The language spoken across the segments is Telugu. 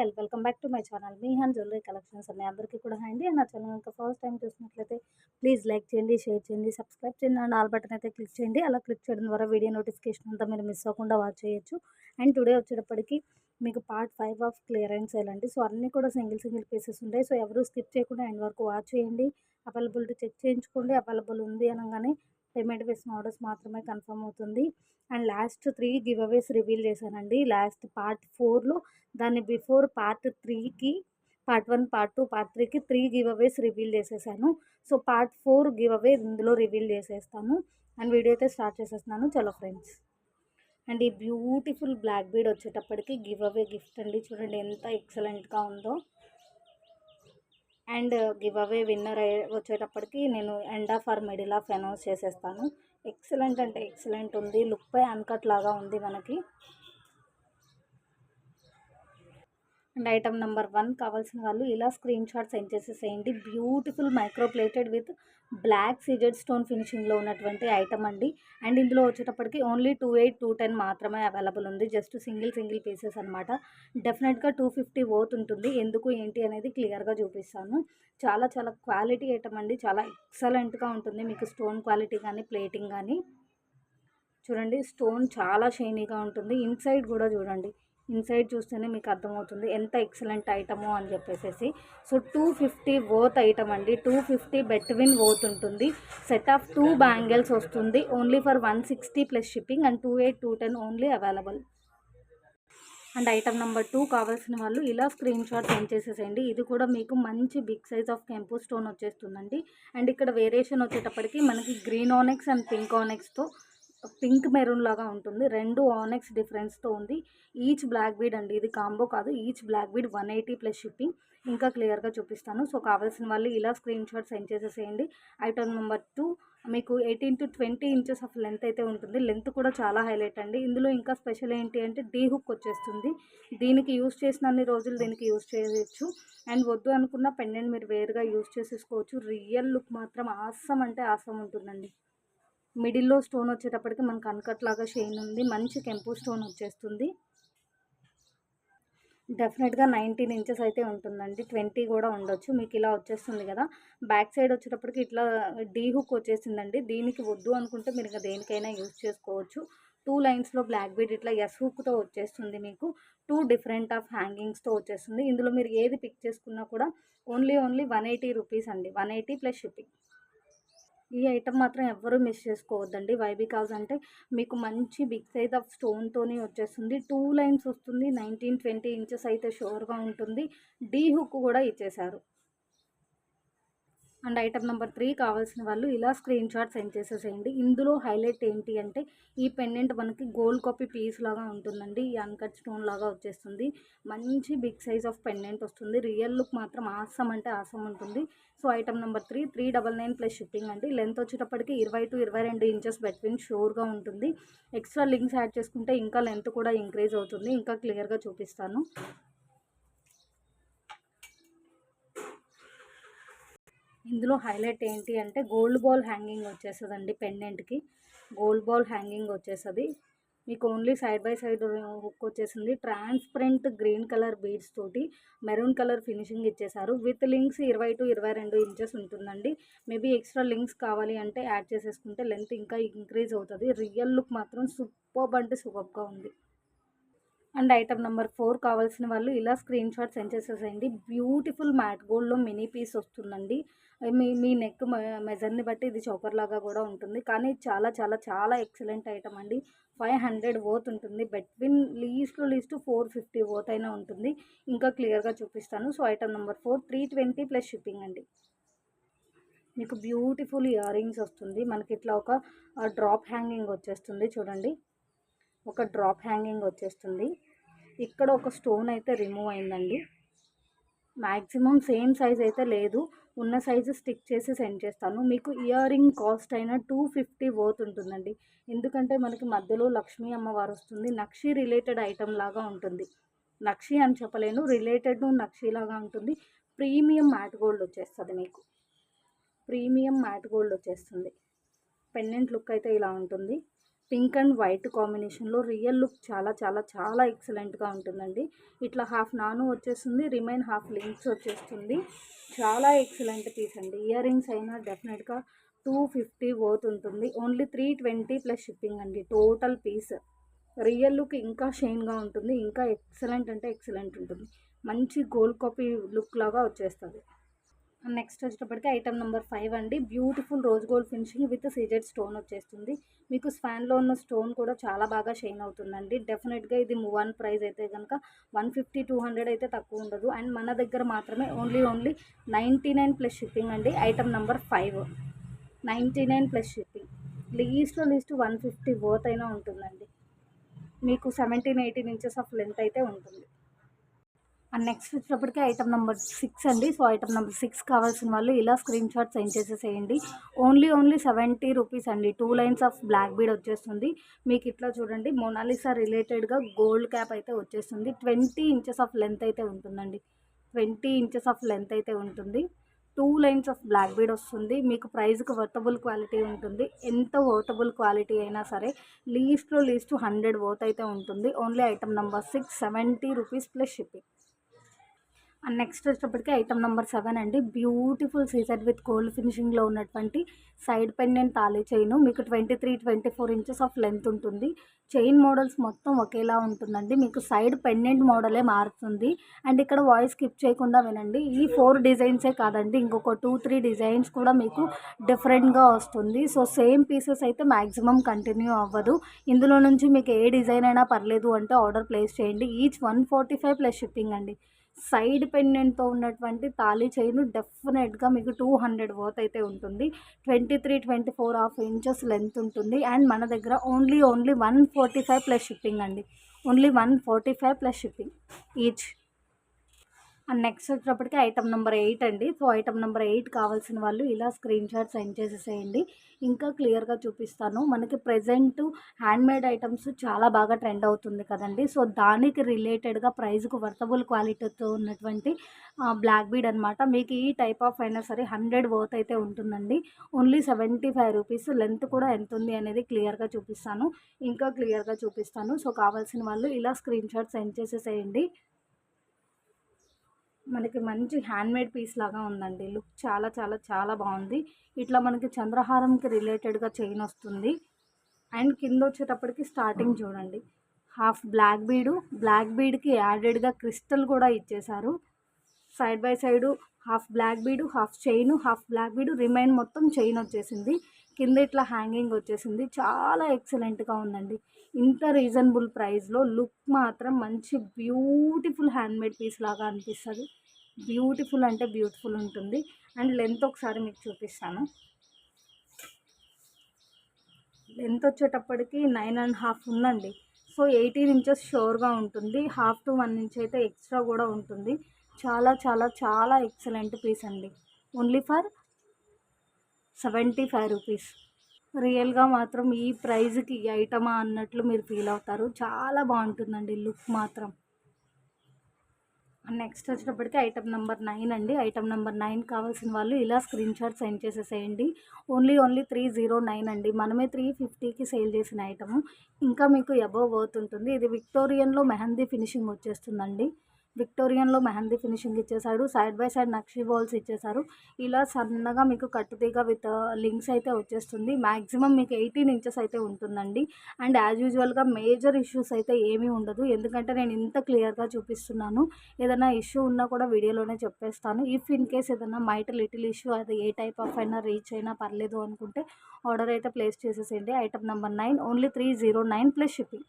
Hi welcome back to my channel. Me hand jewellery collections అన్నీ అందరికీ కూడా హాయ్ అండి నా ఛానల్ ఇంకా ఫస్ట్ టైం చూసినట్లయితే ప్లీజ్ లైక్ చేయండి షేర్ చేయండి సబ్స్క్రైబ్ చేయండి. అండ్ ఆల్ బటన్ అయితే క్లిక్ చేయండి. అలా క్లిక్ చేయడం ద్వారా వీడియో నోటిఫికేషన్ అంతా మీరు మిస్ అవ్వకుండా వాచ్ చేయొచ్చు. అండ్ టుడే వచ్చేటప్పటికి మీకు పార్ట్ ఫైవ్ ఆఫ్ క్లియరెన్స్ అండి సో అన్నీ కూడా సింగిల్ సింగిల్ పీసెస్ ఉంటాయి. సో ఎవరు స్కిప్ చేయకుండా ఎండ్ వరకు వాచ్ చేయండి. అవైలబిలిటీ చెక్ చేయించుకోండి. అవైలబుల్ ఉంది అనగానే పేమెంట్ వేసిన ఆర్డర్స్ మాత్రమే కన్ఫర్మ్ అవుతుంది. And last three giveaways reveal చేశానండి. లాస్ట్ పార్ట్ ఫోర్లో దాన్ని బిఫోర్ పార్ట్ త్రీకి part one part two part త్రీకి త్రీ గివ్ అవేస్ రివీల్ చేసేసాను. So part four giveaway ఇందులో రివీల్ చేసేస్తాను. అండ్ వీడియో అయితే స్టార్ట్ చేసేస్తున్నాను. చలో ఫ్రెండ్స్. అండ్ ఈ బ్యూటిఫుల్ బ్లాక్ బీడ్ వచ్చేటప్పటికి గివ్ అవే గిఫ్ట్ అండి. చూడండి ఎంత ఎక్సలెంట్గా ఉందో. అండ్ గివ్ అవే విన్నర్ వచ్చేటప్పటికి నేను end of or middle of announce చేసేస్తాను. ఎక్సలెంట్ అంటే ఎక్సలెంట్ ఉంది. లుక్ పై అన్కట్ లాగా ఉంది మనకి. అండ్ ఐటమ్ నెంబర్ వన్ కావాల్సిన వాళ్ళు ఇలా స్క్రీన్ షాట్ సెండ్ చేసేసేయండి. Beautiful micro plated with black CZ stone ఫినిషింగ్లో ఉన్నటువంటి ఐటమ్ అండి. అండ్ ఇందులో వచ్చేటప్పటికి only two eight two ten మాత్రమే అవైలబుల్ ఉంది. జస్ట్ సింగిల్ సింగిల్ పీసెస్ అనమాట డెఫినెట్గా టూ ఫిఫ్టీ ఓత్ ఉంటుంది. ఎందుకు ఏంటి అనేది క్లియర్గా చూపిస్తాను. చాలా చాలా క్వాలిటీ ఐటమ్ అండి. చాలా ఎక్సలెంట్గా ఉంటుంది. మీకు స్టోన్ క్వాలిటీ కానీ ప్లేటింగ్ కానీ. చూడండి స్టోన్ చాలా షైనీగా ఉంటుంది. ఇన్సైడ్ కూడా చూడండి. ఇన్సైడ్ చూస్తేనే మీకు అర్థమవుతుంది ఎంత ఎక్సలెంట్ ఐటమో అని చెప్పేసి so two fifty worth item అండి. టూ ఫిఫ్టీ బెట్విన్ వోత్ ఉంటుంది. సెట్ ఆఫ్ టూ బ్యాంగిల్స్ వస్తుంది. Only for one sixty plus shipping and two eight two ten only available. And item number two కావాల్సిన వాళ్ళు ఇలా స్క్రీన్ షాట్ సెండ్ చేసేసేయండి. ఇది కూడా మీకు మంచి బిగ్ సైజ్ ఆఫ్ కెంపు స్టోన్ వచ్చేస్తుందండి. అండ్ ఇక్కడ వేరియేషన్ వచ్చేటప్పటికి మనకి గ్రీన్ ఆనెక్స్ అండ్ పింక్ ఆనెక్స్తో పింక్ మెరూన్ లాగా ఉంటుంది. రెండు ఆనెక్స్ డిఫరెన్స్తో ఉంది. ఈచ్ బ్లాక్ బీడ్ అండి. ఇది కాంబో కాదు. Each black bead one eighty plus shipping. ఇంకా క్లియర్గా చూపిస్తాను. సో కావాల్సిన వాళ్ళు ఇలా స్క్రీన్ షాట్ సెండ్ చేసేసేయండి. ఐటమ్ నెంబర్ టూ మీకు eighteen to twenty inches of length అయితే ఉంటుంది. లెంత్ కూడా చాలా హైలైట్ అండి. ఇందులో ఇంకా స్పెషల్ ఏంటి అంటే డీ హుక్ వచ్చేస్తుంది. దీనికి యూస్ చేసినన్ని రోజులు దీనికి యూస్ చేయవచ్చు అండ్ వద్దు అనుకున్న పెండెంట్ మీరు వేరుగా యూస్ చేసేసుకోవచ్చు. రియల్ లుక్ మాత్రం ఆసం అంటే ఆసం ఉంటుందండి. మిడిల్లో స్టోన్ వచ్చేటప్పటికి మనకు అన్కట్ లాగా షైన్ ఉంది. మంచి కెంపు స్టోన్ వచ్చేస్తుంది. డెఫినెట్గా నైన్టీన్ ఇంచెస్ అయితే ఉంటుందండి. ట్వంటీ కూడా ఉండొచ్చు. మీకు ఇలా వచ్చేస్తుంది కదా. బ్యాక్ సైడ్ వచ్చేటప్పటికి ఇట్లా డీ హుక్ వచ్చేసిందండి. దీనికి వద్దు అనుకుంటే మీరు ఇంకా దేనికైనా యూజ్ చేసుకోవచ్చు. టూ లైన్స్లో బ్లాక్ బీడ్ ఇట్లా ఎస్ హుక్తో వచ్చేస్తుంది మీకు. టూ డిఫరెంట్ ఆఫ్ హ్యాంగింగ్స్తో వచ్చేస్తుంది. ఇందులో మీరు ఏది పిక్ చేసుకున్నా కూడా only only one eighty rupees అండి. One eighty plus shipping. ఈ ఐటమ్ మాత్రం ఎవ్వరూ మిస్ చేసుకోవద్దండి. వై బికాజ్ అంటే మీకు మంచి బిగ్ సైజ్ ఆఫ్ స్టోన్తోనే వచ్చేస్తుంది. టూ లైన్స్ వస్తుంది. నైన్టీన్ ట్వంటీ ఇంచెస్ అయితే షోర్గా ఉంటుంది. డీ హుక్ కూడా ఇచ్చేశారు. అండ్ ఐటమ్ నెంబర్ త్రీ కావాల్సిన వాళ్ళు ఇలా స్క్రీన్ షాట్ సెండ్ చేసేసేయండి. ఇందులో హైలైట్ ఏంటి అంటే ఈ పెండెంట్ మనకి గోల్డ్ కాపీ పీస్ లాగా ఉంటుందండి. ఈ అన్కట్ స్టోన్ లాగా వచ్చేస్తుంది. మంచి బిగ్ సైజ్ ఆఫ్ పెండెంట్ వస్తుంది. రియల్ లుక్ మాత్రం ఆసం అంటే ఆసం ఉంటుంది. So item number three three double nine plus shipping అండి. లెంత్ వచ్చేటప్పటికి ఇరవై టు ఇరవై రెండు ఇంచెస్ బెట్వీన్ షోర్గా ఉంటుంది. ఎక్స్ట్రా లింక్స్ యాడ్ చేసుకుంటే ఇంకా లెంత్ కూడా ఇంక్రీజ్ అవుతుంది. ఇంకా క్లియర్గా చూపిస్తాను. ఇందులో హైలైట్ ఏంటి అంటే గోల్డ్ బాల్ హ్యాంగింగ్ వచ్చేస్తుందండి పెండెంట్కి. గోల్డ్ బాల్ హ్యాంగింగ్ వచ్చేస్తుంది. మీకు only side by side hook వచ్చేసింది. ట్రాన్స్పరెంట్ గ్రీన్ కలర్ బీడ్స్ తోటి మెరూన్ కలర్ ఫినిషింగ్ ఇచ్చేసారు. విత్ లింక్స్ ఇరవై టు ఇరవై రెండు ఇంచెస్ ఉంటుందండి. మేబీ ఎక్స్ట్రా లింక్స్ కావాలి అంటే యాడ్ చేసేసుకుంటే లెంత్ ఇంకా ఇంక్రీజ్ అవుతుంది. రియల్ లుక్ మాత్రం సూపర్బ్ అంటే సూపర్గా ఉంది. అండ్ ఐటమ్ నెంబర్ ఫోర్ కావాల్సిన వాళ్ళు ఇలా స్క్రీన్ షాట్ సెండ్ చేసేసేయండి. బ్యూటిఫుల్ మ్యాట్ గోల్డ్లో మినీ పీస్ వస్తుందండి. మీ మీ నెక్ మెజర్ని బట్టి ఇది చౌకర్ లాగా కూడా ఉంటుంది. కానీ చాలా చాలా చాలా ఎక్సలెంట్ ఐటమ్ అండి. ఫైవ్ హండ్రెడ్ ఓత్ ఉంటుంది. బెట్వీన్ లీస్ట్లో లీస్ట్ ఫోర్ ఫిఫ్టీ ఓత్ అయినా ఉంటుంది. ఇంకా క్లియర్గా చూపిస్తాను. So item number four three twenty plus shipping అండి. మీకు బ్యూటిఫుల్ ఇయర్ రింగ్స్ వస్తుంది. మనకి ఇట్లా ఒక డ్రాప్ హ్యాంగింగ్ వచ్చేస్తుంది చూడండి. ఒక డ్రాప్ హ్యాంగింగ్ వచ్చేస్తుంది. ఇక్కడ ఒక స్టోన్ అయితే రిమూవ్ అయిందండి. మ్యాక్సిమం సేమ్ సైజ్ అయితే లేదు. ఉన్న సైజు స్టిక్ చేసి సెండ్ చేస్తాను. మీకు ఇయర్ రింగ్ కాస్ట్ అయినా టూ ఫిఫ్టీ వర్త్ ఉంటుందండి ఎందుకంటే మనకి మధ్యలో లక్ష్మీ అమ్మవారు వస్తుంది. నక్షి రిలేటెడ్ ఐటమ్ లాగా ఉంటుంది. నక్షి అని చెప్పలేను. రిలేటెడ్ నక్షి లాగా ఉంటుంది. ప్రీమియం మ్యాట్ గోల్డ్ వచ్చేస్తుంది మీకు. ప్రీమియం మ్యాట్ గోల్డ్ వచ్చేస్తుంది. పెండెంట్ లుక్ అయితే ఇలా ఉంటుంది. పింక్ అండ్ వైట్ కాంబినేషన్లో రియల్ లుక్ చాలా చాలా చాలా ఎక్సలెంట్గా ఉంటుందండి. ఇట్లా హాఫ్ నాను వచ్చేస్తుంది రిమైన్ హాఫ్ లింక్స్ వచ్చేస్తుంది. చాలా ఎక్సలెంట్ పీస్ అండి. ఇయర్ రింగ్స్ అయినా డెఫినెట్గా టూ ఫిఫ్టీ వర్త్ ఉంటుంది. Only three twenty plus shipping అండి టోటల్ పీస్. రియల్ లుక్ ఇంకా షైన్గా ఉంటుంది ఇంకా ఎక్సలెంట్ అంటే ఎక్సలెంట్ ఉంటుంది. మంచి గోల్డ్ కాపీ లుక్ లాగా వచ్చేస్తుంది. నెక్స్ట్ వచ్చేటప్పటికి ఐటమ్ నెంబర్ ఫైవ్ అండి. Beautiful rose gold finishing with CZ stone వచ్చేస్తుంది. మీకు స్పాన్లో ఉన్న స్టోన్ కూడా చాలా బాగా షైన్ అవుతుందండి. డెఫినెట్గా ఇది వన్ ప్రైస్ అయితే కనుక వన్ ఫిఫ్టీ టూ హండ్రెడ్ అయితే తక్కువ ఉండదు. అండ్ మన దగ్గర మాత్రమే only only ninety nine plus shipping అండి. Item number five ninety nine plus shipping లీస్ట్లో least one fifty worth అయినా ఉంటుందండి. మీకు seventeen eighteen inches of length అయితే ఉంటుంది. అండ్ నెక్స్ట్ వచ్చేటప్పటికి ఐటమ్ నెంబర్ సిక్స్ అండి. సో ఐటమ్ నెంబర్ సిక్స్ కావాల్సిన వాళ్ళు ఇలా స్క్రీన్ షాట్ సెండ్ చేసేసేయండి. ఓన్లీ ఓన్లీ సెవెంటీ రూపీస్ అండి. Two lines of black bead వచ్చేస్తుంది. మీకు ఇట్లా చూడండి. మోనాలిసా రిలేటెడ్గా గోల్డ్ క్యాప్ అయితే వచ్చేస్తుంది. ట్వంటీ ఇంచెస్ ఆఫ్ లెంత్ అయితే ఉంటుందండి. ట్వంటీ ఇంచెస్ ఆఫ్ లెంత్ అయితే ఉంటుంది. Two lines of black bead వస్తుంది. మీకు ప్రైస్కి వర్తబుల్ క్వాలిటీ ఉంటుంది. ఎంత వర్తబుల్ క్వాలిటీ అయినా సరే లీస్ట్లో లీస్ట్ హండ్రెడ్ వర్త్ అయితే ఉంటుంది. Only item number six seventy rupees plus shipping and next వచ్చేటప్పటికి ఐటమ్ నెంబర్ సెవెన్ అండి. బ్యూటిఫుల్ సీజర్ విత్ గోల్డ్ ఫినిషింగ్లో ఉన్నటువంటి సైడ్ పెండెంట్ తాళీ చైన్ మీకు twenty three twenty four inches of length ఉంటుంది. చైన్ మోడల్స్ మొత్తం ఒకేలా ఉంటుందండి. మీకు సైడ్ పెండెంట్ మోడలే మారుతుంది. అండ్ ఇక్కడ వాయిస్ స్కిప్ చేయకుండా వినండి. ఈ ఫోర్ డిజైన్సే కాదండి. ఇంకొక టూ త్రీ డిజైన్స్ కూడా మీకు డిఫరెంట్గా వస్తుంది. సో సేమ్ పీసెస్ అయితే మ్యాక్సిమం కంటిన్యూ అవ్వదు. ఇందులో నుంచి మీకు ఏ డిజైన్ అయినా పర్లేదు అంటే ఆర్డర్ ప్లేస్ చేయండి. Each one forty five plus shipping అండి. సైడ్ పెండెంట్తో ఉన్నటువంటి తాళీ చైన్ డెఫినెట్గా మీకు టూ హండ్రెడ్ వర్త్ అయితే ఉంటుంది. Twenty three twenty four half inches length ఉంటుంది. అండ్ మన దగ్గర only only one forty five plus shipping అండి. Only one forty five plus shipping each. And next వచ్చేటప్పటికి ఐటమ్ నెంబర్ ఎయిట్ అండి. సో ఐటమ్ నెంబర్ ఎయిట్ కావాల్సిన వాళ్ళు ఇలా స్క్రీన్ షాట్ సెండ్ చేసేసేయండి. ఇంకా క్లియర్గా చూపిస్తాను. మనకి ప్రజెంట్ హ్యాండ్మేడ్ ఐటమ్స్ చాలా బాగా ట్రెండ్ అవుతుంది కదండి. సో దానికి రిలేటెడ్గా ప్రైస్కు వర్తబుల్ క్వాలిటీతో ఉన్నటువంటి బ్లాక్ బీడ్ అనమాట మీకు ఈ టైప్ ఆఫ్ అయినా సరే హండ్రెడ్ వర్త్ అయితే ఉంటుందండి. Only seventy five rupees length కూడా ఎంత ఉంది అనేది క్లియర్గా చూపిస్తాను. ఇంకా క్లియర్గా చూపిస్తాను. సో కావాల్సిన వాళ్ళు ఇలా స్క్రీన్ షాట్ సెండ్ చేసేసేయండి. మనకి మంచి హ్యాండ్మేడ్ పీస్ లాగా ఉందండి. లుక్ చాలా చాలా చాలా బాగుంది. ఇట్లా మనకి చంద్రహారంకి రిలేటెడ్గా చైన్ వస్తుంది. అండ్ కింద వచ్చేటప్పటికి స్టార్టింగ్ చూడండి. హాఫ్ బ్లాక్ బీడు బ్లాక్ బీడ్కి యాడెడ్గా క్రిస్టల్ కూడా ఇచ్చేశారు. Side by side half black bead half chain half black bead remain మొత్తం చైన్ వచ్చేసింది. కింద ఇట్లా హ్యాంగింగ్ వచ్చేసింది. చాలా ఎక్సలెంట్గా ఉందండి. ఇంత రీజనబుల్ ప్రైస్లో లుక్ మాత్రం మంచి బ్యూటిఫుల్ హ్యాండ్మేడ్ పీస్ లాగా అనిపిస్తుంది. బ్యూటిఫుల్ అంటే బ్యూటిఫుల్ ఉంటుంది. అండ్ లెంత్ ఒకసారి మీకు చూపిస్తాను. లెంత్ వచ్చేటప్పటికి నైన్ అండ్ హాఫ్ ఉందండి. సో ఎయిటీన్ ఇంచెస్ షోర్గా ఉంటుంది. హాఫ్ టు వన్ ఇంచ్ అయితే ఎక్స్ట్రా కూడా ఉంటుంది. చాలా చాలా చాలా ఎక్సలెంట్ పీస్ అండి. Only for seventy five rupees. రియల్గా మాత్రం ఈ ప్రైజ్కి ఈ ఐటమా అన్నట్లు మీరు ఫీల్ అవుతారు. చాలా బాగుంటుందండి లుక్ మాత్రం. నెక్స్ట్ వచ్చేటప్పటికి ఐటమ్ నెంబర్ నైన్ అండి. ఐటమ్ నెంబర్ నైన్ కావాల్సిన వాళ్ళు ఇలా స్క్రీన్ షాట్ సెండ్ చేసేసేయండి. Only only three zero nine అండి. మనమే త్రీ ఫిఫ్టీకి సేల్ చేసిన ఐటము. ఇంకా మీకు అబవ్ అవుతుంటుంది. ఇది విక్టోరియన్లో మెహందీ ఫినిషింగ్ వచ్చేస్తుందండి. విక్టోరియన్లో మెహందీ ఫినిషింగ్ ఇచ్చేసాడు side by side nakshi balls ఇచ్చేసారు ఇలా సన్నగా మీకు కట్టుతీగ విత్ లింక్స్ అయితే వచ్చేస్తుంది. మ్యాక్సిమం మీకు ఎయిటీన్ ఇంచెస్ అయితే ఉంటుందండి. అండ్ యాజ్ యూజువల్గా మేజర్ ఇష్యూస్ అయితే ఏమీ ఉండదు. ఎందుకంటే నేను ఇంత క్లియర్గా చూపిస్తున్నాను. ఏదైనా ఇష్యూ ఉన్నా కూడా వీడియోలోనే చెప్పేస్తాను. ఇఫ్ ఇన్ కేస్ ఏదైనా మైట్ లిటిల్ ఇష్యూ అది ఏ టైప్ ఆఫ్ అయినా రీచ్ అయినా పర్లేదు అనుకుంటే ఆర్డర్ అయితే ప్లేస్ చేసేసేయండి. Item number nine only three zero nine plus shipping.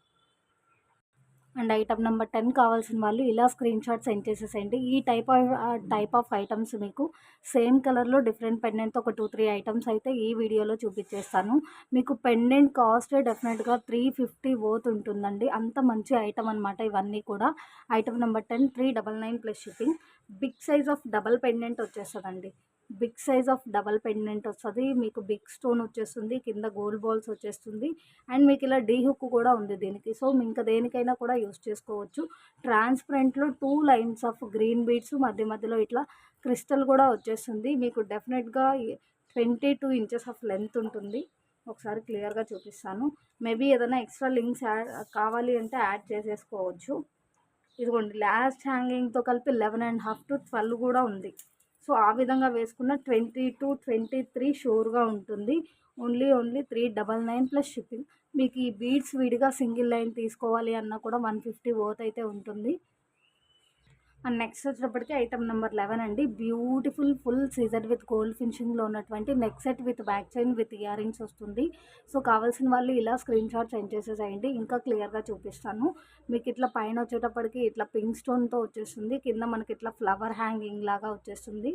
And item number ten కావాల్సిన వాళ్ళు ఇలా స్క్రీన్ షాట్ సెండ్ చేసేసేయండి. ఈ type of type of items మీకు సేమ్ కలర్లో డిఫరెంట్ పెండెంట్ ఒక టూ త్రీ ఐటమ్స్ అయితే ఈ వీడియోలో చూపించేస్తాను. మీకు పెండెంట్ కాస్ట్ డెఫినెట్గా త్రీ ఫిఫ్టీ ఓత్ ఉంటుందండి. అంత మంచి ఐటమ్ అనమాట ఇవన్నీ కూడా. Item number ten three double nine plus shipping big size of double pendant వచ్చేస్తుందండి. Big size of double pendant వస్తుంది. మీకు బిగ్ స్టోన్ వచ్చేస్తుంది కింద గోల్డ్ బాల్స్ వచ్చేస్తుంది అండ్ మీకు ఇలా డీ హుక్ కూడా ఉంది దీనికి. సో ఇంకా దేనికైనా కూడా యూస్ చేసుకోవచ్చు. ట్రాన్స్పరెంట్లో two lines of green beads మధ్య మధ్యలో ఇట్లా క్రిస్టల్ కూడా వచ్చేస్తుంది. మీకు డెఫినెట్గా twenty two inches of length ఉంటుంది. ఒకసారి క్లియర్గా చూపిస్తాను. మేబీ ఏదైనా ఎక్స్ట్రా లింక్స్ యాడ్ కావాలి అంటే యాడ్ చేసేసుకోవచ్చు. ఇదిగోండి లాస్ట్ హ్యాంగింగ్తో కలిపి eleven and half to twelve కూడా ఉంది. సో ఆ విధంగా వేసుకున్న ట్వంటీ టు ట్వంటీ త్రీ షూర్గా ఉంటుంది. Only only three double nine plus shipping. మీకు ఈ బీడ్స్ విడిగా సింగిల్ లైన్ తీసుకోవాలి అన్నా కూడా వన్ ఫిఫ్టీ ఓత్ అయితే ఉంటుంది. అండ్ నెక్స్ట్ వచ్చేటప్పటికి ఐటమ్ నెంబర్ లెవెన్ అండి. Beautiful full CZ with gold ఫినిషింగ్లో ఉన్నటువంటి neck set with back chain with ear rings వస్తుంది. సో కావాల్సిన వాళ్ళు ఇలా స్క్రీన్ షాట్ సెండ్ చేసేసేయండి. ఇంకా క్లియర్గా చూపిస్తాను. మీకు ఇట్లా పైన వచ్చేటప్పటికి ఇట్లా పింక్ స్టోన్తో వచ్చేస్తుంది. కింద మనకి ఇట్లా ఫ్లవర్ హ్యాంగింగ్ లాగా వచ్చేస్తుంది.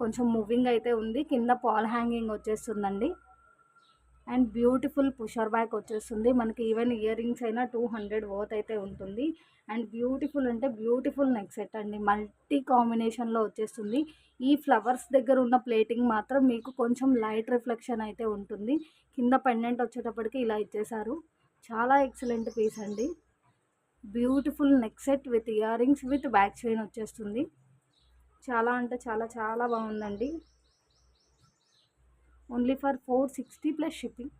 కొంచెం మూవింగ్ అయితే ఉంది. కింద పాల్ హ్యాంగింగ్ వచ్చేస్తుందండి. అండ్ బ్యూటిఫుల్ పుషర్ బ్యాక్ వచ్చేస్తుంది. మనకి ఈవెన్ ఇయర్ రింగ్స్ అయినా టూ హండ్రెడ్ వర్త్ అయితే ఉంటుంది. అండ్ బ్యూటిఫుల్ అంటే బ్యూటిఫుల్ నెక్ సెట్ అండి. మల్టీ కాంబినేషన్లో వచ్చేస్తుంది. ఈ ఫ్లవర్స్ దగ్గర ఉన్న ప్లేటింగ్ మాత్రం మీకు కొంచెం లైట్ రిఫ్లెక్షన్ అయితే ఉంటుంది. కింద పెండెంట్ వచ్చేటప్పటికి ఇలా ఇచ్చేసారు చాలా ఎక్సలెంట్ పీస్ అండి. Beautiful neck set with ear rings with back chain వచ్చేస్తుంది. చాలా అంటే చాలా చాలా బాగుందండి. Only for four sixty plus shipping.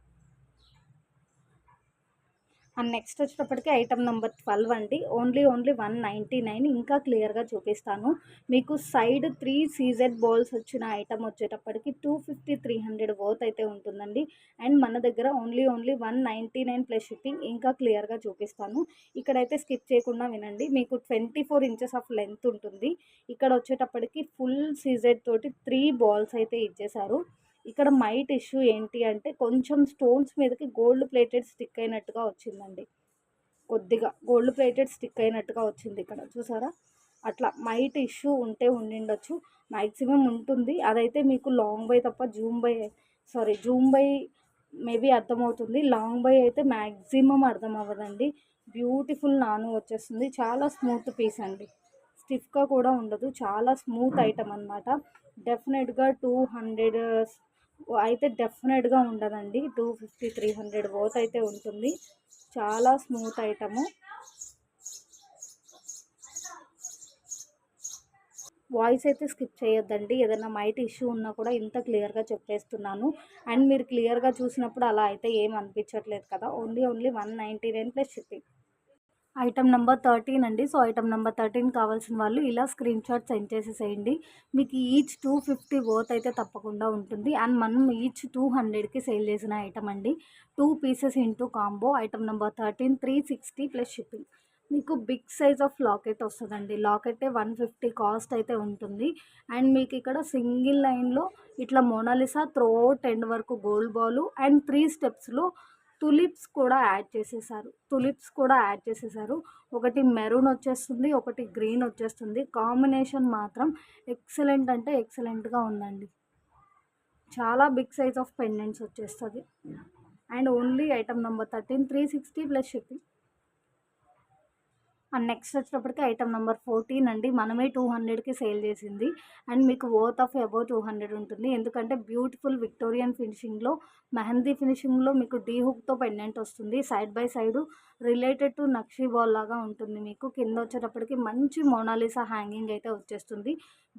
And next వచ్చేటప్పటికి ఐటమ్ నెంబర్ ట్వెల్వ్ అండి. Only only one ninety nine ఇంకా క్లియర్గా చూపిస్తాను. మీకు సైడ్ త్రీ సీజెడ్ బాల్స్ వచ్చిన ఐటమ్ వచ్చేటప్పటికి two fifty three hundred worth అయితే ఉంటుందండి. అండ్ మన దగ్గర only only one ninety nine plus shipping ఇంకా క్లియర్గా చూపిస్తాను. ఇక్కడైతే స్కిప్ చేయకుండా వినండి. మీకు twenty four inches of length ఉంటుంది. ఇక్కడ వచ్చేటప్పటికి ఫుల్ సీజెడ్ తోటి త్రీ బాల్స్ అయితే ఇచ్చేసారు ఇక్కడ మైట్ ఇష్యూ ఏంటి అంటే కొంచెం స్టోన్స్ మీదకి గోల్డ్ ప్లేటెడ్ స్టిక్ అయినట్టుగా వచ్చిందండి. కొద్దిగా గోల్డ్ ప్లేటెడ్ స్టిక్ అయినట్టుగా వచ్చింది ఇక్కడ చూసారా? అట్లా మైట్ ఇష్యూ ఉంటే ఉండిండొచ్చు మ్యాక్సిమం ఉంటుంది. అదైతే మీకు లాంగ్ బై తప్ప zoom by sorry zoom by maybe అర్థమవుతుంది. లాంగ్ బై అయితే మ్యాక్సిమం అర్థం అవ్వదండి బ్యూటిఫుల్ నాను వచ్చేస్తుంది. చాలా స్మూత్ పీస్ అండి. స్టిఫ్గా కూడా ఉండదు. చాలా స్మూత్ ఐటమ్ అనమాట డెఫినెట్గా టూ హండ్రెడ్ అయితే డెఫినెట్గా ఉండదండి. Two fifty three hundred worth అయితే ఉంటుంది. చాలా స్మూత్ ఐటము వాయిస్ అయితే స్కిప్ చేయొద్దండి. ఏదైనా మైట్ ఇష్యూ ఉన్నా కూడా ఇంత క్లియర్గా చెప్పేస్తున్నాను. అండ్ మీరు క్లియర్గా చూసినప్పుడు అలా అయితే ఏం అనిపించట్లేదు కదా. Only only one ninety nine plus shipping item number thirteen అండి. సో ఐటమ్ నెంబర్ థర్టీన్ కావాల్సిన వాళ్ళు ఇలా స్క్రీన్ షాట్ సెండ్ చేసేసేయండి. మీకు ఈచ్ టూ ఫిఫ్టీ వర్త్ అయితే తప్పకుండా ఉంటుంది. అండ్ మనం ఈచ్ టూ హండ్రెడ్కి సేల్ చేసిన ఐటమ్ అండి. Two pieces into combo item number thirteen three sixty plus shipping. మీకు బిగ్ సైజ్ ఆఫ్ లాకెట్ వస్తుందండి. లాకెట్టే వన్ ఫిఫ్టీ కాస్ట్ అయితే ఉంటుంది. అండ్ మీకు ఇక్కడ సింగిల్ లైన్లో ఇట్లా మోనాలిసా త్రో టెన్ వరకు గోల్డ్ బాలు అండ్ త్రీ స్టెప్స్లో తులిప్స్ కూడా యాడ్ చేసేసారు. తులిప్స్ కూడా యాడ్ చేసేసారు. ఒకటి మెరూన్ వచ్చేస్తుంది ఒకటి గ్రీన్ వచ్చేస్తుంది. కాంబినేషన్ మాత్రం ఎక్సలెంట్ అంటే ఎక్సలెంట్గా ఉందండి. చాలా బిగ్ సైజ్ ఆఫ్ పెండెంట్స్ వచ్చేస్తుంది. And only item number thirteen three sixty plus shipping. And next వచ్చేటప్పటికి ఐటమ్ నెంబర్ ఫోర్టీన్ అండి. మనమే టూ హండ్రెడ్కి సేల్ చేసింది. అండ్ మీకు worth of above two hundred ఉంటుంది. ఎందుకంటే బ్యూటిఫుల్ విక్టోరియన్ ఫినిషింగ్లో మెహందీ ఫినిషింగ్లో మీకు డీ హుక్తో పెండెంట్ వస్తుంది. Side by side related to nakshi ball లాగా ఉంటుంది మీకు. కింద వచ్చేటప్పటికి మంచి మోనాలిసా హ్యాంగింగ్ అయితే వచ్చేస్తుంది.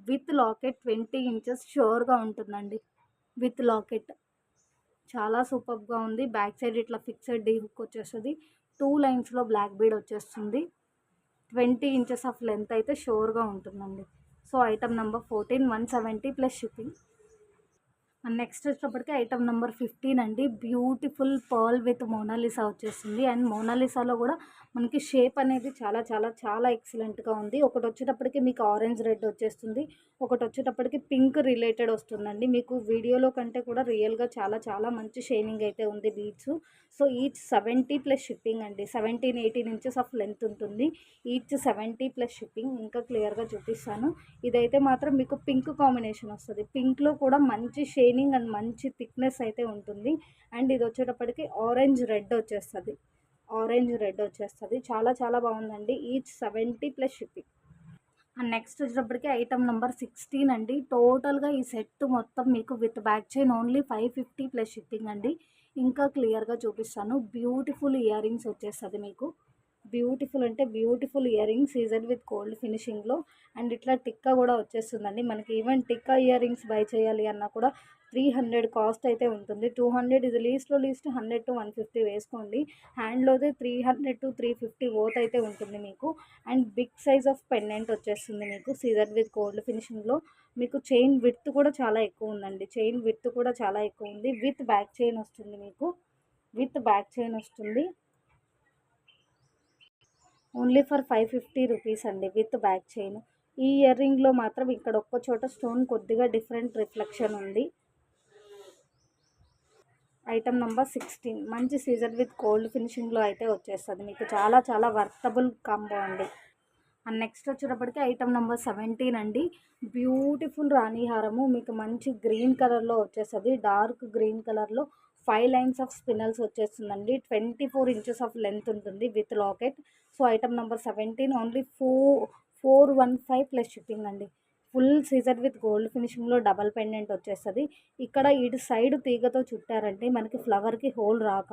విత్ లాకెట్ ట్వంటీ ఇంచెస్ షూర్గా ఉంటుందండి. విత్ లాకెట్ చాలా సూపర్గా ఉంది. బ్యాక్ సైడ్ ఇట్లా ఫిక్సెడ్ డీ హుక్ వచ్చేస్తుంది. టూ లైన్స్లో బ్లాక్ బీడ్ వచ్చేస్తుంది. ట్వంటీ ఇంచెస్ ఆఫ్ లెంత్ అయితే షోర్గా ఉంటుందండి. So item number fourteen one seventy plus shipping. Next వచ్చేటప్పటికి ఐటమ్ నెంబర్ ఫిఫ్టీన్ అండి. Beautiful pearl with Mona Lisa వచ్చేసింది. అండ్ మోనాలిసాలో కూడా మనకి షేప్ అనేది చాలా చాలా చాలా ఎక్సలెంట్గా ఉంది. ఒకటి వచ్చేటప్పటికి మీకు ఆరెంజ్ రెడ్ వచ్చేస్తుంది. ఒకటి వచ్చేటప్పటికి పింక్ రిలేటెడ్ వస్తుందండి. మీకు వీడియోలో కంటే కూడా రియల్గా చాలా చాలా మంచి షైనింగ్ అయితే ఉంది beach so each seventy plus shipping అండి. Seventeen eighteen inches of length ఉంటుంది. ఈచ్ సెవెంటీ ప్లస్ షిప్పింగ్ ఇంకా క్లియర్గా చూపిస్తాను. ఇదైతే మాత్రం మీకు పింక్ కాంబినేషన్ వస్తుంది. పింక్లో కూడా మంచి షైనింగ్ అండ్ మంచి థిక్నెస్ అయితే ఉంటుంది. అండ్ ఇది వచ్చేటప్పటికి ఆరెంజ్ రెడ్ వచ్చేస్తుంది. ఆరెంజ్ రెడ్ వచ్చేస్తుంది. చాలా చాలా బాగుందండి. Each seventy plus shipping. And next వచ్చేటప్పటికి ఐటమ్ నెంబర్ సిక్స్టీన్ అండి. టోటల్గా ఈ సెట్ మొత్తం మీకు with back chain only five fifty plus shipping అండి. ఇంకా క్లియర్గా చూపిస్తాను. బ్యూటిఫుల్ ఇయర్ రింగ్స్ వచ్చేస్తుంది మీకు. బ్యూటిఫుల్ అంటే beautiful ear rings CZ with gold ఫినిషింగ్లో. And ఇట్లా టిక్కా కూడా వచ్చేస్తుందండి. మనకి even tikka ear rings buy చేయాలి అన్నా కూడా త్రీ హండ్రెడ్ కాస్ట్ అయితే ఉంటుంది. టూ హండ్రెడ్ ఇది లీస్ట్లో least hundred to one fifty వేసుకోండి. హ్యాండ్లోదే three hundred to three fifty worth అయితే ఉంటుంది మీకు. And big size of pendant వచ్చేస్తుంది మీకు సీజర్ విత్ గోల్డ్ ఫినిషింగ్లో. మీకు చైన్ విత్ కూడా చాలా ఎక్కువ ఉందండి. చైన్ విత్ కూడా చాలా ఎక్కువ ఉంది. విత్ బ్యాక్ చైన్ వస్తుంది మీకు. విత్ బ్యాక్ చైన్ వస్తుంది. Only for five fifty rupees అండి విత్ బ్యాక్ చైన్. ఈ ఇయర్ రింగ్లో మాత్రం ఇక్కడ ఒక్క చోట స్టోన్ కొద్దిగా డిఫరెంట్ రిఫ్లెక్షన్ ఉంది. Item number sixteen. మంచి సీజర్ విత్ కోల్డ్ ఫినిషింగ్లో అయితే వచ్చేస్తుంది. మీకు చాలా చాలా వర్తబుల్ కాంబో అండి. అండ్ నెక్స్ట్ వచ్చేటప్పటికి ఐటమ్ నెంబర్ సెవెంటీన్ అండి. బ్యూటిఫుల్ రాణి హారము మీకు మంచి గ్రీన్ కలర్లో వచ్చేస్తుంది. డార్క్ గ్రీన్ కలర్లో ఫైవ్ లైన్స్ ఆఫ్ స్పినల్స్ వచ్చేస్తుందండి. Twenty four inches of length ఉంటుంది with locket. So item number seventeen only four four one five plus shipping అండి. ఫుల్ సీజర్ విత్ గోల్డ్ ఫినిషింగ్లో డబల్ పెండెంట్ వచ్చేస్తుంది. ఇక్కడ ఇటు సైడ్ తీగతో చుట్టారంటే మనకి ఫ్లవర్కి హోల్ రాక.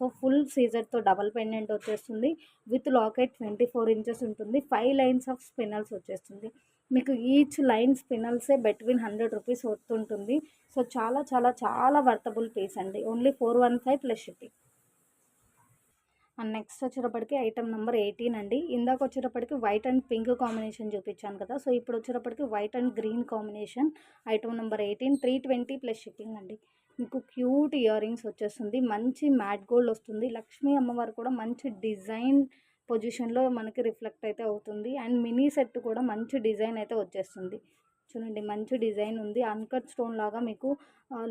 సో ఫుల్ సీజర్తో డబల్ పెండెంట్ వచ్చేస్తుంది. With locket twenty four inches ఉంటుంది. ఫైవ్ లైన్స్ ఆఫ్ స్పినల్స్ వచ్చేస్తుంది. మీకు ఈచ్ లైన్ స్పినల్సే బిట్వీన్ హండ్రెడ్ రూపీస్ వస్తుంటుంది. సో చాలా చాలా చాలా వర్తబుల్ పీస్ అండి. Only four one five plus shipping and next వచ్చేటప్పటికి ఐటమ్ నెంబర్ ఎయిటీన్ అండి. ఇందాక వచ్చేటప్పటికి వైట్ అండ్ పింక్ కాంబినేషన్ చూపించాను కదా. సో ఇప్పుడు వచ్చేటప్పటికి white and green combination item number eighteen three twenty plus shipping అండి. మీకు క్యూట్ ఇయర్ రింగ్స్ వచ్చేస్తుంది. మంచి మ్యాట్ గోల్డ్ వస్తుంది. లక్ష్మీ అమ్మవారు కూడా మంచి డిజైన్ పొజిషన్లో మనకి రిఫ్లెక్ట్ అయితే అవుతుంది. అండ్ మినీ సెట్ కూడా మంచి డిజైన్ అయితే వచ్చేస్తుంది. చూడండి మంచి డిజైన్ ఉంది. అన్కట్ స్టోన్ లాగా మీకు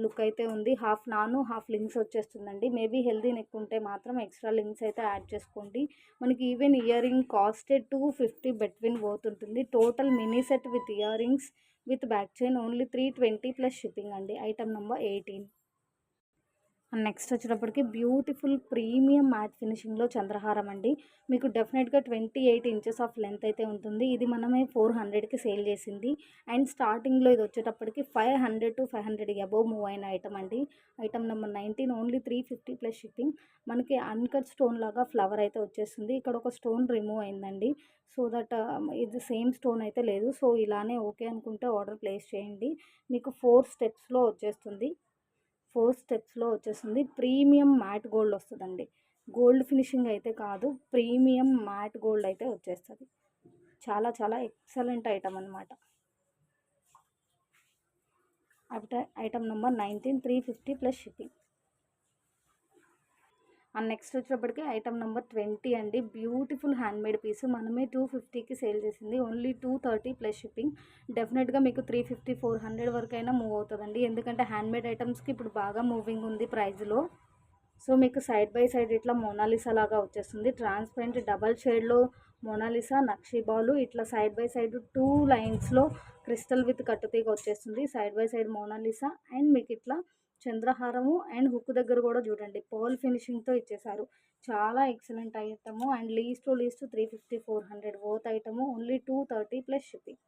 లుక్ అయితే ఉంది. హాఫ్ నాను హాఫ్ లింక్స్ వచ్చేస్తుందండి. మేబీ హెల్దీ నెక్ ఉంటే మాత్రం ఎక్స్ట్రా లింక్స్ అయితే యాడ్ చేసుకోండి. మనకి ఈవెన్ ఇయర్ రింగ్ కాస్టే two fifty between పోతుంటుంది total mini set with ear rings with back chain only three twenty plus shipping అండి. Item number eighteen. నెక్స్ట్ వచ్చేటప్పటికి బ్యూటిఫుల్ ప్రీమియం మ్యాట్ ఫినిషింగ్లో చంద్రహారం అండి. మీకు డెఫినెట్గా twenty eight inches of length అయితే ఉంటుంది. ఇది మనమే ఫోర్ హండ్రెడ్కి సేల్ చేసింది. అండ్ స్టార్టింగ్లో ఇది వచ్చేటప్పటికి five hundred to five hundred above move అయిన ఐటమ్ అండి. Item number nineteen only three fifty plus shipping. మనకి అన్కట్ స్టోన్ లాగా ఫ్లవర్ అయితే వచ్చేస్తుంది ఇక్కడ ఒక స్టోన్ రిమూవ్ అయిందండి. సో దట్ ఇది సేమ్ స్టోన్ అయితే లేదు. సో ఇలానే ఓకే అనుకుంటే ఆర్డర్ ప్లేస్ చేయండి. మీకు ఫోర్ స్టెప్స్లో వచ్చేస్తుంది. ఫోర్ స్టెప్స్లో వచ్చేస్తుంది. ప్రీమియం మ్యాట్ గోల్డ్ వస్తుందండి. గోల్డ్ ఫినిషింగ్ అయితే కాదు ప్రీమియం మ్యాట్ గోల్డ్ అయితే వచ్చేస్తుంది. చాలా చాలా ఎక్సలెంట్ ఐటమ్ అనమాట item number nineteen three fifty plus shipping. And next వచ్చేటప్పటికి ఐటమ్ నెంబర్ ట్వంటీ అండి. Beautiful handmade piece. మనమే టూ ఫిఫ్టీకి సేల్ చేసింది. Only two thirty plus shipping. డెఫినెట్గా మీకు త్రీ ఫిఫ్టీ ఫోర్ హండ్రెడ్ వరకు అయినా మూవ్ అవుతుందండి. ఎందుకంటే హ్యాండ్మేడ్ ఐటమ్స్కి ఇప్పుడు బాగా మూవింగ్ ఉంది ప్రైస్లో సో మీకు సైడ్ బై సైడ్ ఇట్లా మోనాలిసా లాగా వచ్చేస్తుంది. ట్రాన్స్పరెంట్ డబల్ షేడ్లో మోనాలిసా నక్షిబాలు ఇట్లా సైడ్ బై సైడ్ టూ లైన్స్లో క్రిస్టల్ విత్ కట్టుతీగ వచ్చేస్తుంది. Side by side Mona Lisa and మీకు ఇట్లా చంద్రహారము అండ్ హుక్ దగ్గర కూడా చూడండి. పోల్ ఫినిషింగ్తో ఇచ్చేసారు. చాలా excellent item and least least three fifty four hundred worth item. Only two thirty plus shipping.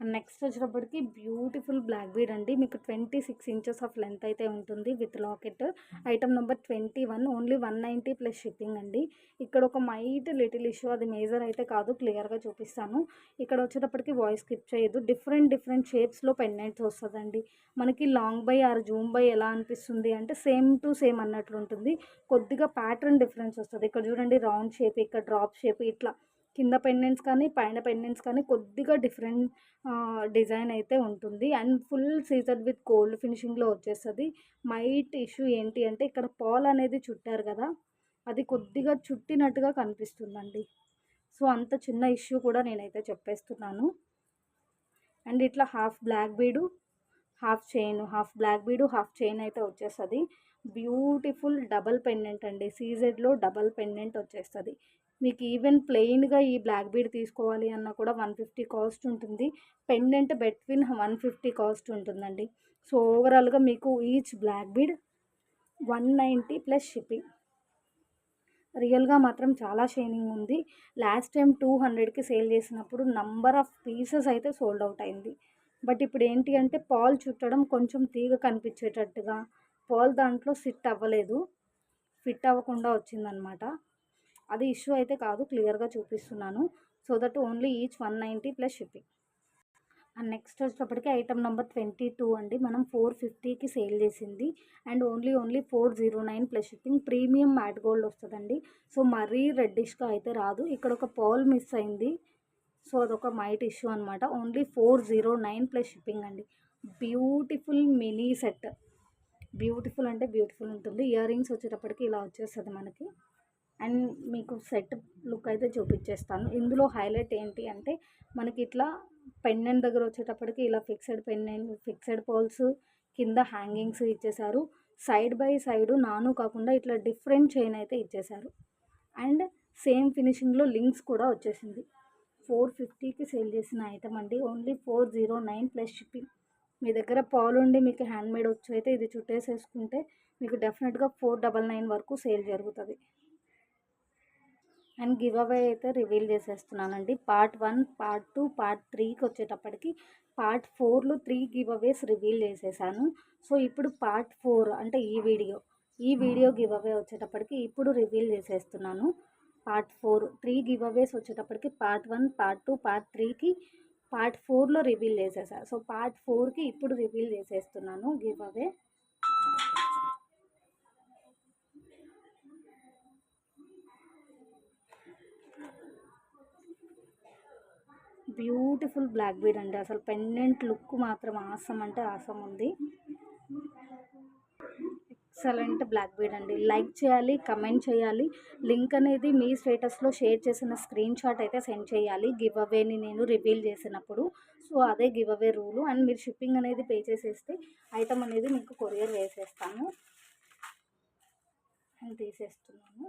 Next వచ్చేటప్పటికి బ్యూటిఫుల్ బ్లాక్ బీడ్ అండి. మీకు twenty six inches of length అయితే ఉంటుంది with locket. Item number twenty one only one ninety plus shipping అండి. ఇక్కడ ఒక మైట్ లిటిల్ ఇష్యూ అది మేజర్ అయితే కాదు క్లియర్గా చూపిస్తాను. ఇక్కడ వచ్చేటప్పటికి వాయిస్ స్కిప్ చేయదు డిఫరెంట్ డిఫరెంట్ షేప్స్లో పెండెంట్స్ వస్తుందండి. మనకి long by or zoom by ఎలా అనిపిస్తుంది అంటే సేమ్ టు సేమ్ అన్నట్లు ఉంటుంది. కొద్దిగా ప్యాటర్న్ డిఫరెన్స్ వస్తుంది. ఇక్కడ చూడండి రౌండ్ షేప్ ఇక్కడ డ్రాప్ షేప్ ఇట్లా. కింద పెండెంట్స్ కానీ పైన పెండెంట్స్ కానీ కొద్దిగా డిఫరెంట్ డిజైన్ అయితే ఉంటుంది. And full Caesar with gold ఫినిషింగ్లో వచ్చేస్తుంది. మైట్ ఇష్యూ ఏంటి అంటే ఇక్కడ పాల్ అనేది చుట్టారు కదా అది కొద్దిగా చుట్టినట్టుగా కనిపిస్తుందండి. సో అంత చిన్న ఇష్యూ కూడా నేనైతే చెప్పేస్తున్నాను. అండ్ ఇట్లా half black bead half chain half black bead half chain అయితే వచ్చేస్తుంది. బ్యూటిఫుల్ డబల్ పెండెంట్ అండి. సీజెడ్లో డబల్ పెండెంట్ వచ్చేస్తుంది. మీకు ఈవెన్ ప్లెయిన్గా ఈ బ్లాక్ బీడ్ తీసుకోవాలి అన్న కూడా వన్ ఫిఫ్టీ కాస్ట్ ఉంటుంది. Pendant between one fifty cost ఉంటుందండి. సో ఓవరాల్గా మీకు each black bead one ninety plus shipping రియల్గా మాత్రం చాలా షైనింగ్ ఉంది. లాస్ట్ టైం టూ హండ్రెడ్కి సేల్ చేసినప్పుడు నంబర్ ఆఫ్ పీసెస్ అయితే సోల్డ్ అవుట్ అయింది. బట్ ఇప్పుడు ఏంటి అంటే పాల్ చుట్టడం కొంచెం తీగ కనిపించేటట్టుగా పాల్ దాంట్లో సిట్ అవ్వలేదు. ఫిట్ అవ్వకుండా వచ్చిందనమాట అది ఇష్యూ అయితే కాదు క్లియర్గా చూపిస్తున్నాను. So that only each one ninety plus shipping. And next వచ్చేటప్పటికి ఐటమ్ నెంబర్ ట్వంటీ టూ అండి. మనం ఫోర్ ఫిఫ్టీకి సేల్ చేసింది. And only only four zero nine plus shipping. Premium matte gold వస్తుందండి. సో మరీ రెడ్డిష్గా అయితే రాదు. ఇక్కడ ఒక పాల్ మిస్ అయింది. సో అదొక మైట్ ఇష్యూ అనమాట only four zero nine plus shipping అండి. Beautiful mini set. బ్యూటిఫుల్ అంటే బ్యూటిఫుల్ ఉంటుంది. ఇయర్ రింగ్స్ వచ్చేటప్పటికి ఇలా వచ్చేస్తుంది మనకి. అండ్ మీకు సెట్ లుక్ అయితే చూపించేస్తాను. ఇందులో హైలైట్ ఏంటి అంటే మనకి ఇట్లా పెండెంట్ దగ్గర వచ్చేటప్పటికి ఇలా ఫిక్స్డ్ పెండెంట్ ఫిక్స్డ్ పోల్స్ కింద హ్యాంగింగ్స్ ఇచ్చేసారు సైడ్ బై సైడ్ నాను కాకుండా ఇట్లా డిఫరెంట్ చైన్ అయితే ఇచ్చేసారు అండ్ సేమ్ ఫినిషింగ్లో లింక్స్ కూడా వచ్చేసింది. ఫోర్ ఫిఫ్టీకి సేల్ చేసిన ఐటమ్ అండి. Only four zero nine plus shipping. మీ దగ్గర పాలు ఉండి మీకు హ్యాండ్మేడ్ వచ్చి అయితే ఇది చుట్టేసేసుకుంటే మీకు డెఫినెట్గా ఫోర్ డబల్ నైన్ వరకు సేల్ జరుగుతుంది. అండ్ గివ్ అవే అయితే reveal చేసేస్తున్నానండి. Part one part two part త్రీకి వచ్చేటప్పటికి పార్ట్ ఫోర్లో త్రీ గివ్ అవేస్ రివీల్ చేసేసాను. సో ఇప్పుడు పార్ట్ ఫోర్ అంటే ఈ వీడియో ఈ వీడియో గివ్ అవే వచ్చేటప్పటికి ఇప్పుడు రివీల్ చేసేస్తున్నాను. పార్ట్ ఫోర్ త్రీ గివ్ అవేస్ వచ్చేటప్పటికి part one part two part త్రీకి పార్ట్ ఫోర్లో రివీల్ చేసేసా. సో పార్ట్ ఫోర్కి ఇప్పుడు రివీల్ చేసేస్తున్నాను give away. Beautiful black bead అండి. అసలు పెండెంట్ లుక్ మాత్రం ఆసం అంటే ఆసం ఉంది. ఎక్సలెంట్ బ్లాక్ బీడ్ అండి. లైక్ చేయాలి కమెంట్ చేయాలి. లింక్ అనేది మీ స్టేటస్లో షేర్ చేసిన స్క్రీన్ షాట్ అయితే సెండ్ చేయాలి. గివ్ అవేని నేను రివీల్ చేసినప్పుడు. సో అదే గివ్ అవే రూలు. అండ్ మీరు షిప్పింగ్ అనేది పే చేసేస్తే ఐటమ్ అనేది మీకు కొరియర్ వేసేస్తాను. అండ్ తీసేస్తున్నాను.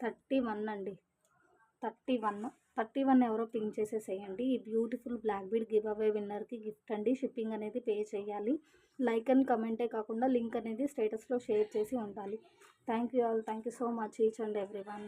థర్టీ వన్ అండి. Thirty one. థర్టీ వన్ ఎవరో పింక్ చేసేసేయండి. ఈ beautiful black bead give away విన్నర్కి గిఫ్ట్ అండి. షిప్పింగ్ అనేది పే చేయాలి. లైక్ అండ్ కమెంటే కాకుండా లింక్ అనేది స్టేటస్లో షేర్ చేసి ఉండాలి. Thank you all thank you so much each and every one